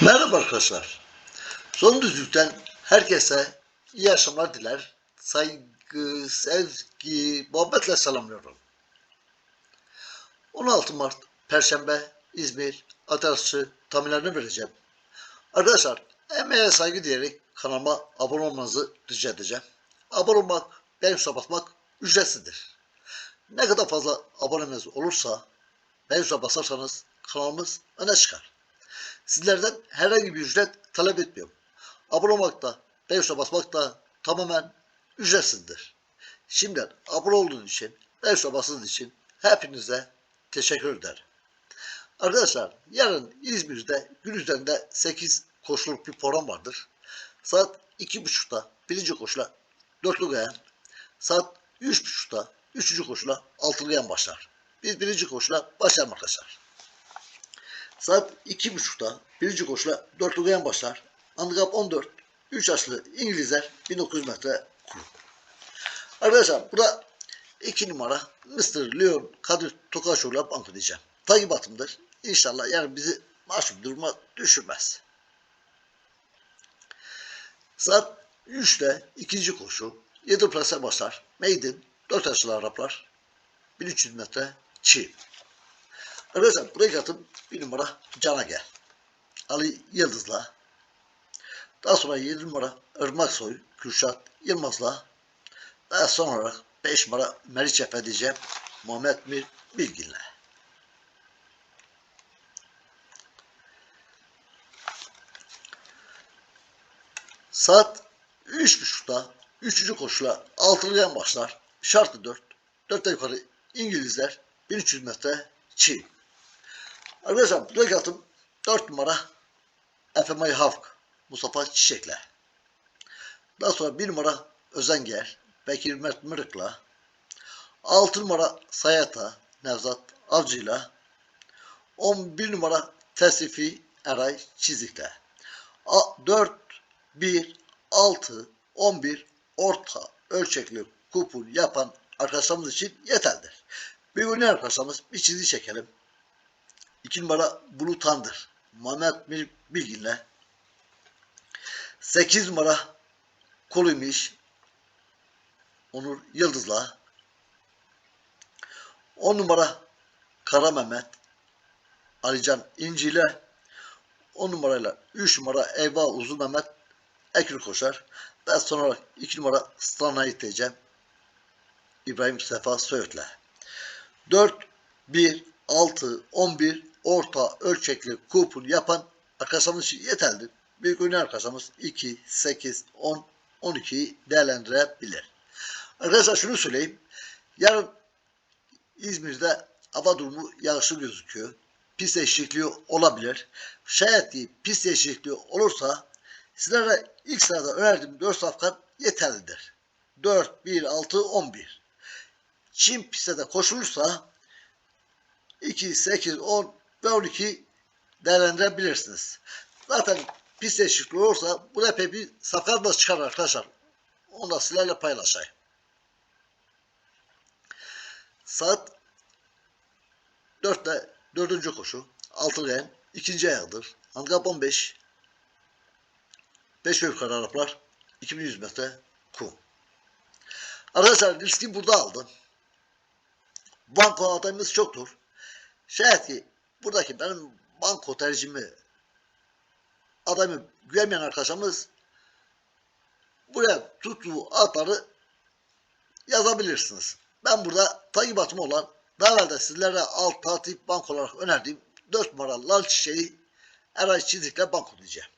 Merhaba arkadaşlar. Son düzlükten herkese iyi akşamlar diler. Saygı, sevgi, muhabbetle selamlıyorum. 16 Mart Perşembe İzmir Atatürk'ü tahminlerini vereceğim. Arkadaşlar emeğe saygı diyerek kanalıma abone olmanızı rica edeceğim. Abone olmak, tuşuna basmak ücretsizdir. Ne kadar fazla abonemiz olursa tuşuna basarsanız kanalımız öne çıkar. Sizlerden herhangi bir ücret talep etmiyorum. Abone olmak da, beğen tuşuna basmak da tamamen ücretsizdir. Şimdiden abone olduğunuz için, beğen tuşuna bastığınız için hepinize teşekkür ederim. Arkadaşlar yarın İzmir'de gün üzerinde 8 koşuluk bir program vardır. Saat 2.30'da birinci koşula dörtlü gayan, saat 3.30'da üçüncü koşula altılı gayan başlar. Biz birinci koşula başlayalım arkadaşlar. Saat 2.30'da birinci koşula dörtlü gayan başlar. Handikap 14, 3 yaşlı İngilizler 1900 metre kum. Arkadaşlar burada 2 numara Mr. Leon Kadir Tokaşoğlu'na banko diyeceğim. Takibatımdır. İnşallah yani bizi mahcup duruma düşürmez. Saat 3'te ikinci koşu 7 plase basar. Maiden 4 yaşlı Araplar 1300 metre çiğ. Arkadaşlar buraya katım bir numara Cana gel. Ali Yıldız'la. Daha sonra 7 numara Irmak Soy, Kürşat Yılmaz'la. Daha son olarak 5 numara Meriç Efe diyeceğim. Muhammed Mir Bilgin'le. Saat 3.30'da 3. koşula altılıyan başlar. Şartı 4. 4'te yukarı İngilizler 1300 metre Çin. Arkadaşlar bu atım 4 numara FMI Havk Mustafa Çiçek'le. Daha sonra 1 numara Özenger Bekir Mert Mırık'la. 6 numara Sayata Nevzat Avcı'yla. 11 numara Tesifi Eray Çizik'le. 4, 1, 6, 11 orta ölçekli kupon yapan arkadaşlarımız için yeterlidir. Bir gün arkadaşlarımız bir çizgi çekelim. 2 numara Blue Thunder. Mehmet Bilgin'le. 8 numara Koluymuş. Onur Yıldız'la. 10 numara Kara Mehmet. Alican İnci ile 10 numarayla 3 numara Eyvah Uzun Mehmet Ekür koşar. Daha sonra olarak 2 numara Stana'yı diyeceğim. İbrahim Sefa Söğüt'le. 4, 1, 6, 11 orta ölçekli kupon yapan arkadaşlarımız için yeterlidir. Büyük oynayan arkadaşlarımız 2, 8, 10, 12'yi değerlendirebilir. Arkadaşlar şunu söyleyeyim. Yarın İzmir'de hava durumu yağışlı gözüküyor. Pist değişikliği olabilir. Şayet ki pist değişikliği olursa sizlere ilk sırada önerdiğim 4 safkan yeterlidir. 4, 1, 6, 11. Çin pistte de koşulursa 2, 8, 10 ve 12 değerlendirebilirsiniz. Zaten pist değişikliği olursa bu da epey bir safkan da çıkar arkadaşlar. Onu da sizlerle paylaşayım. Saat 4'te dördüncü koşu. Altılı en ikinci ayağıdır. Handikap 15. 5 ve yukarı Araplar. 2100 metre kum. Arkadaşlar riski burada aldım. Banko adayımız çoktur. Şayet ki buradaki benim banko tercihimi adamı güvenmeyen arkadaşımız buraya tuttuğu atları yazabilirsiniz. Ben burada takibatım olan daha evvel de sizlere alternatif bank olarak önerdiğim 4 numaralı lal çiçeği Eray Çizik'le banko diyeceğim.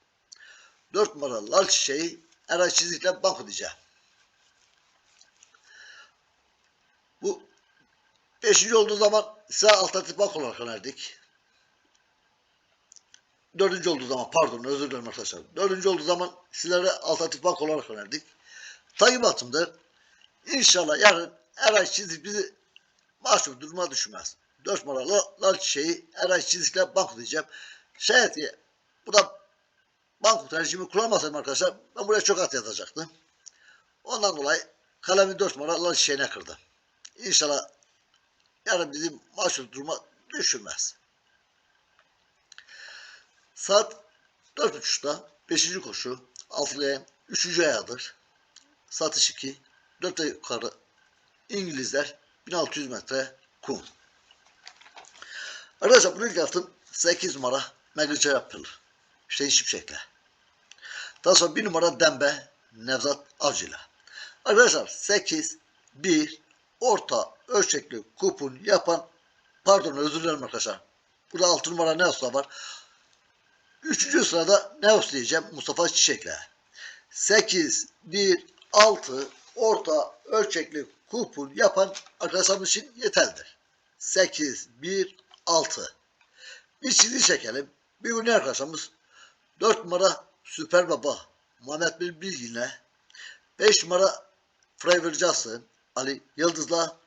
4 numaralı lal çiçeği Eray Çizik'le banko diyeceğim. Bu 5. olduğu zaman size alternatif bank olarak önerdik. Dördüncü olduğu zaman pardon özür dilerim arkadaşlar. Dördüncü olduğu zaman sizlere alternatif bank olarak önerdik. Takibatımdır. İnşallah yarın Eray Çizik bizi mahcup duruma düşmez. 4 numaralı lal çiçeği Eray Çizik'le banko diyeceğim. Şayet ki bu da banko tercihimi kullanmasaydım arkadaşlar ben buraya çok at yatacaktım. Ondan dolayı kalemi 4 numaralı lal çiçeğine kırdım. İnşallah yarın bizi mahcup duruma düşürmez. Saat 4.5'da 5. koşu. Altılayan 3. ayağıdır. Satış 2. 4 yukarı İngilizler 1600 metre kum. Arkadaşlar bunu ilk yaptım. 8 numara Meglice yapılır. Hüseyin Şimşek'le. Daha sonra 1 numara Dembe Nevzat Avcı'yla. Arkadaşlar 8, 1, orta ölçekli kupon yapan pardon özür dilerim arkadaşlar. Burada 6 numara Neos'la var. Üçüncü sırada Neos diyeceğim Mustafa Çiçek'le. 8, 1, 6 orta ölçekli kupon yapan arkadaşlarımız için yeterlidir. 8, 1, 6. Bir çizgi çekelim. Bir gün arkadaşımız 4 numara Süper Baba Muhammed Bin Bilgin'le 5 numara Fravor Johnson Ali Yıldız'la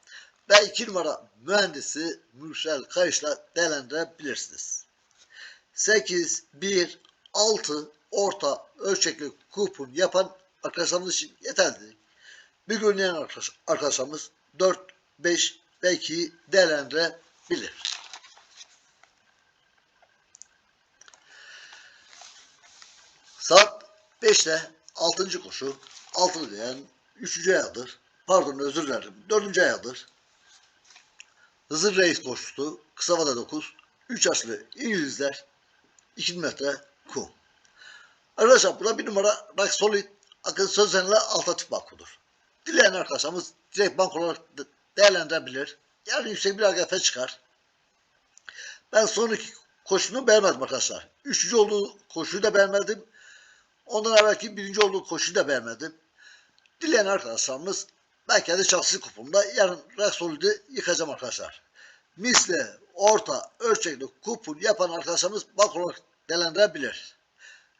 ve 2 numara mühendisi Mürsel Kayış'la değerlendirebilirsiniz. 8, 1, 6 orta ölçekli kupon yapan arkadaşlarımız için yeterli. Bir günleyen arkadaş, arkadaşlarımız 4, 5 ve 2'yi değerlendirebilir. Saat 5'te 6. koşu 6 diyen 3. ayağıdır. Pardon özür dilerim. 4. ayağıdır. Hızır Reis koşusu kısa vada 9 3 yaşlı İngilizler 2 metre kum. Arkadaşlar burada bir numara Rock Solid Akın Sözen'le alternatif bankodur. Dileyen arkadaşlarımız direkt bank olarak de- değerlendirebilir. Yani yüksek bir AGF çıkar. Ben son iki koşunu beğenmedim arkadaşlar. Üçüncü olduğu koşuyu da beğenmedim. Ondan evvelki birinci olduğu koşuyu da beğenmedim. Dileyen arkadaşlarımız ben kendi şahsi kupumda yarın Rock Solid'i yıkacağım arkadaşlar. Misli, orta, ölçekli kupon yapan arkadaşlarımız bank olarak değerlendirebilir.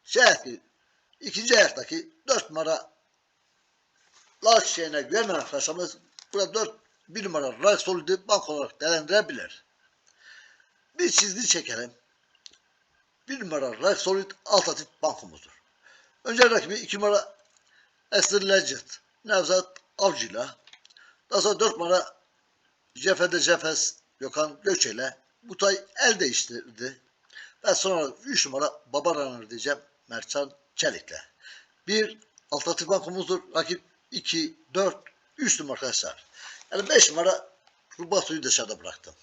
Şayet ki ikinci ayaktaki 4 numara Large şeyine güvenmeyen arkadaşlarımız burada 4 bir numara Rock Solid'i bank olarak değerlendirebilir. Bir çizgi çekelim. Bir numara Rock Solid alternatif bankomuzdur. Önce rakibi 2 numara Esther Legend Nevzat Avcı'yla daha sonra 4 numara Cefede Cefes Gökhan Göçe'yle Butay el değiştirdi. Ve sonra 3 numara Baba Runner diyeceğim Mertcan Çelik'le. Bir alternatif bankomuzdur. Rakip 2, 4, 3 numara arkadaşlar. Yani 5 numara Rubato'yu dışarıda bıraktım.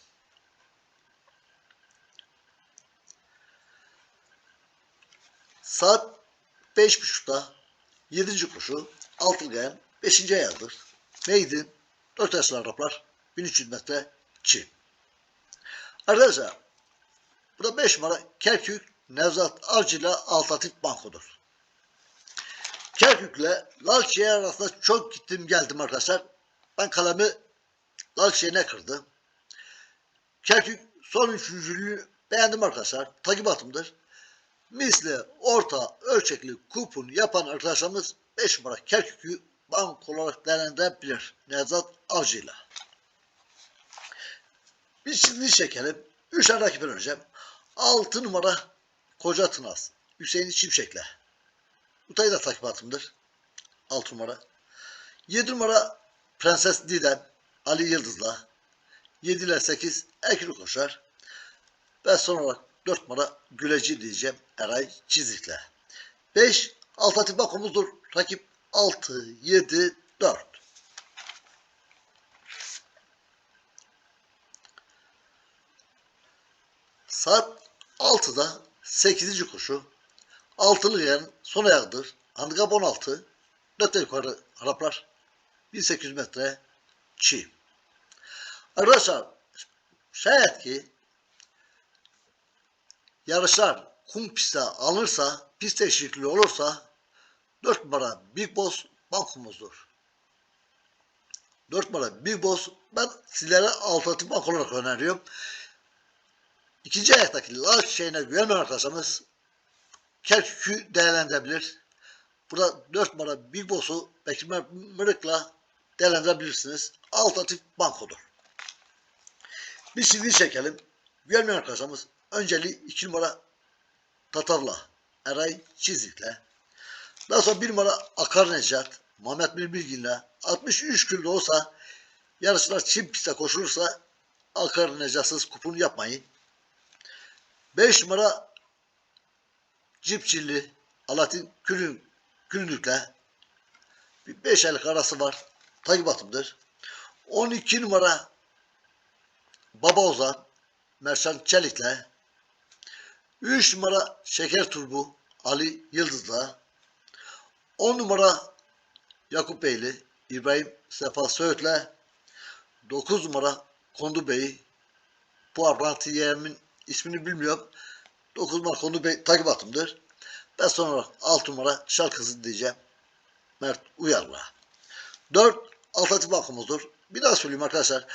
Saat 5.30'da 7. koşu Altılgayan 5. ayağıdır. Meydin 4 yaşlı Araplar 1300 metre Çin. Arkadaşlar burada 5 numara Kerkük Nevzat Avcı ile Alternatif Banko'dur. Kerkük'le Lalçiye arasında çok gittim geldim arkadaşlar. Ben kalemi Lalçiye'ne kırdım. Kerkük son üçüncülüğü beğendim arkadaşlar. Takip atımdır. Misli orta ölçekli kupon yapan arkadaşlarımız 5 numara Kerkük'ü bank olarak değerlendirebilir. Nevzat Avcı'yla. Bir çizgi çekelim. 3 tane rakip öneceğim. 6 numara Koca Tınaz. Hüseyin Şimşek'le. Utay da takip atımdır. 6 numara. 7 numara Prenses Didem. Ali Yıldız'la. 7 ile 8 Ekri koşar. Ve son olarak 4 numara Güleci diyeceğim. Eray Çizik'le. 5 alternatif bakomuzdur. Rakip 6, 7, 4. Saat 6'da 8. koşu. Altılı yerin son ayağıdır. Handikap 16. 4 yukarı Araplar. 1800 metre çiğ. Arkadaşlar şayet ki yarışlar kum pistte alırsa, pist değişikliği olursa 4 numara Big Boss bankumuzdur. 4 numara Big Boss ben sizlere alternatif bank olarak öneriyorum. İkinci ayaktaki large şeyine güvenmeyen arkadaşlarımız Kerkük'ü değerlendirebilir. Burada 4 numara Big Boss'u Bekir Mırık'la değerlendirebilirsiniz. Alternatif bankodur. Bir çizgi çekelim. Güvenmeyen arkadaşlarımız önceliği 2 numara Tatavla Eray Çizik'le. Daha sonra 1 numara Akar Necat Muhammed Bir Bilgin'le 63 kilo olsa yarışlar Çin pistte koşulursa Akar Necatsız kupon yapmayın. 5 numara Cipçilli, Alaaddin Külün, Külünük'le bir 5 aylık arası var. Takip atımdır. 12 numara Baba Ozan, Mersan Çelik'le 3 numara Şeker Turbu, Ali Yıldız'la 10 numara Yakup Beyli, İbrahim Sefa Söğüt'le 9 numara Kondu Bey, bu Abrantiye'min ismini bilmiyorum. 9 numara Kondu Bey takip atımdır. Ben son olarak 6 numara şarkısı diyeceğim. Mert Uyar'la. 4 alternatif bakımızdır. Bir daha söyleyeyim arkadaşlar.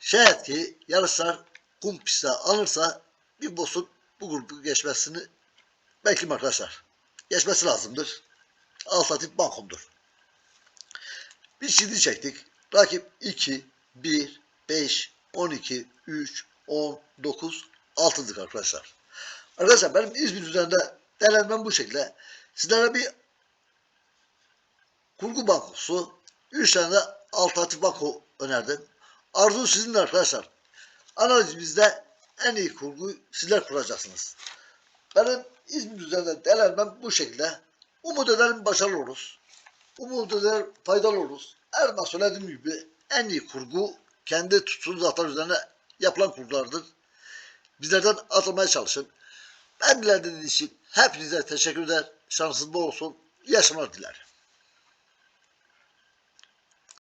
Şayet ki yarışlar kum pistte alırsa bir boss'un bu grubu geçmesini bekleyin arkadaşlar. Geçmesi lazımdır. Alternatif bankomdur. Bir CD çektik. Rakip 2, 1, 5, 12, 3, 10, 9, 6'dık arkadaşlar. Arkadaşlar benim İzmir üzerinde değerlendirmem bu şekilde. Sizlere bir kurgu bankosu, 3 tane de alternatif banko önerdim. Arzu sizinle arkadaşlar. Analizimizde en iyi kurguyu sizler kuracaksınız. Benim İzmir üzerinde değerlendirmem bu şekilde. Umut ederim başarılı oluruz. Umut eder faydalı oluruz. Her zaman söylediğim gibi en iyi kurgu kendi tuttuğunuz atlar üzerine yapılan kurgulardır. Bizlerden atılmaya çalışın. Ben dinlediğiniz için hepinize teşekkür eder. Şansınız bol olsun. İyi dilerim.